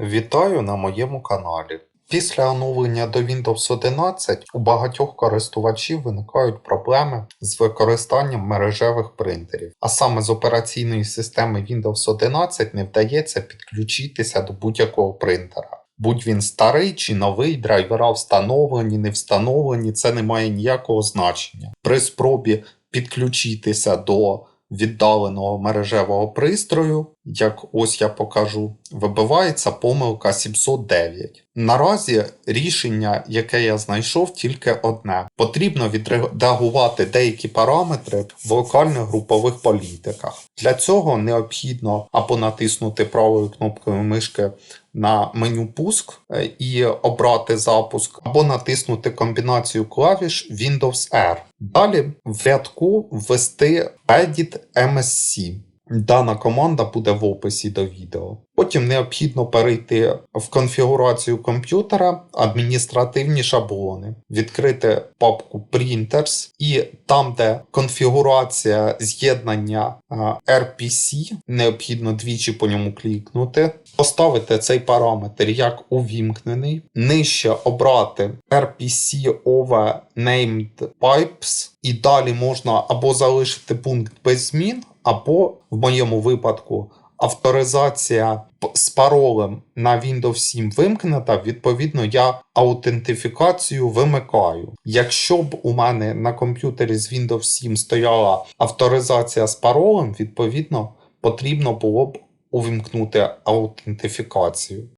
Вітаю на моєму каналі. Після оновлення до Windows 11 у багатьох користувачів виникають проблеми з використанням мережевих принтерів, а саме з операційної системи Windows 11 не вдається підключитися до будь-якого принтера. Будь він старий чи новий, драйвера встановлені, не встановлені, це не має ніякого значення. При спробі підключитися до віддаленого мережевого пристрою, як ось я покажу, вибивається помилка 709. Наразі рішення, яке я знайшов, тільки одне: потрібно відредагувати деякі параметри в локальних групових політиках. Для цього необхідно або натиснути правою кнопкою мишки на меню пуск е, і обрати запуск, або натиснути комбінацію клавіш Windows R. Далі в рядку ввести Edit MSC. Дана команда буде в описі до відео. Потім необхідно перейти в конфігурацію комп'ютера, адміністративні шаблони, відкрити папку Printers і там, де конфігурація з'єднання RPC, необхідно двічі по ньому клікнути, поставити цей параметр як увімкнений, нижче обрати RPC over named pipes, і далі можна або залишити пункт без змін, або в моєму випадку авторизація з паролем на Windows 7 вимкнена, відповідно, я аутентифікацію вимикаю. Якщо б у мене на комп'ютері з Windows 7 стояла авторизація з паролем, відповідно, потрібно було б увімкнути аутентифікацію.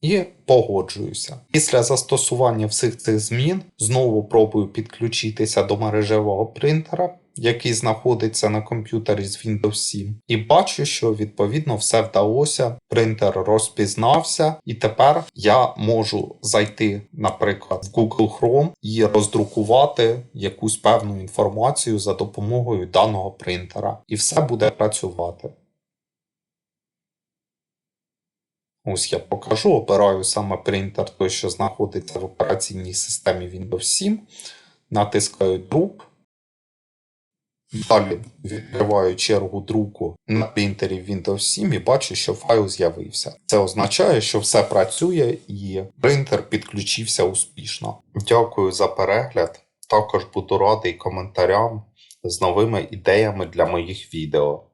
І погоджуюся. Після застосування всіх цих змін знову пробую підключитися до мережевого принтера, який знаходиться на комп'ютері з Windows 7. І бачу, що відповідно все вдалося. Принтер розпізнався, і тепер я можу зайти, наприклад, в Google Chrome і роздрукувати якусь певну інформацію за допомогою даного принтера. І все буде працювати. Ось я покажу, обираю саме принтер, той, що знаходиться в операційній системі Windows 7, натискаю друк. Далі відкриваю чергу друку на принтері Windows 7 і бачу, що файл з'явився. Це означає, що все працює і принтер підключився успішно. Дякую за перегляд. Також буду радий коментарям з новими ідеями для моїх відео.